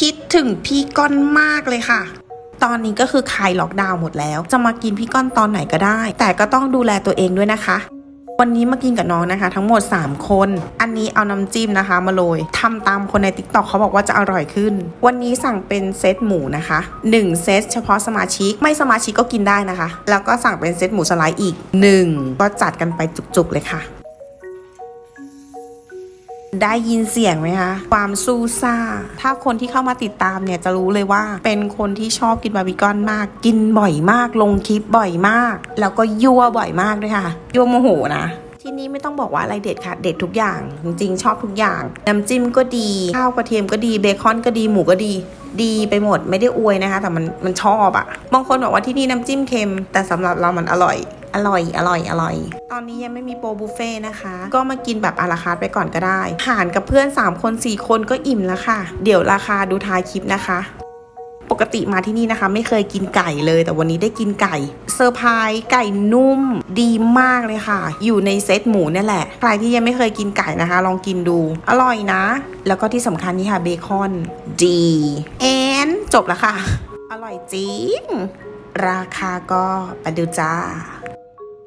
คิดถึงพี่ก้อนมากเลยค่ะ ตอนนี้ก็คือคลายล็อกดาวน์หมดแล้ว จะมากินพี่ก้อนตอนไหนก็ได้ แต่ก็ต้องดูแลตัวเองด้วยนะคะ วันนี้มากินกับน้องนะคะ ทั้งหมด 3 คน อันนี้เอาน้ำจิ้มนะคะมาโรยทำตามคนใน t ิ k t o k เขาบอกว่าจะอร่อยขึ้น วันนี้สั่งเป็นเซตหมูนะคะ 1 เซตเฉพาะสมาชิกไม่สมาชิกก็กินได้นะคะ แล้วก็สั่งเป็นเซตหมูสไลด์อีก 1 ก็จัดกันไปจุกๆเลยค่ะ ได้ยินเสียงไหมคะความสู้ซ่า ถ้าคนที่เข้ามาติดตามเนี่ยจะรู้เลยว่า เป็นคนที่ชอบกินบาร์บีคอนมาก กินบ่อยมาก ลงคลิปบ่อยมาก แล้วก็ยั่วบ่อยมากด้วยค่ะยั่วโมโหนะที่นี้ไม่ต้องบอกว่าอะไรเด็ดค่ะ เด็ดทุกอย่าง จริงๆ ชอบทุกอย่าง น้ำจิ้มก็ดี ข้าวกระเทียมก็ดี เบคอนก็ดี หมูก็ดี ดีไปหมด ไม่ได้อวยนะคะ แต่มันมันชอบอะบางคนบอกว่าที่นี่น้ำจิ้มเค็ม แต่สำหรับเรามันอร่อย อร่อย อร่อย อร่อย ตอนนี้ยังไม่มีโปรบุฟเฟ่นะคะ ก็มากินแบบอาราคาร์ทไปก่อนก็ได้ หารกับเพื่อน 3 คน 4 คนก็อิ่มแล้วค่ะ เดี๋ยวราคาดูท้ายคลิปนะคะ ปกติมาที่นี่นะคะ ไม่เคยกินไก่เลย แต่วันนี้ได้กินไก่เซอร์ไพรส์ไก่นุ่มดีมากเลยค่ะ อยู่ในเซตหมูเนี่ยแหละ ใครที่ยังไม่เคยกินไก่นะคะ ลองกินดู อร่อยนะ แล้วก็ที่สำคัญนี่ค่ะเบคอนดีแอนจบแล้วค่ะ อร่อยจริงราคาก็ไปดูจ้า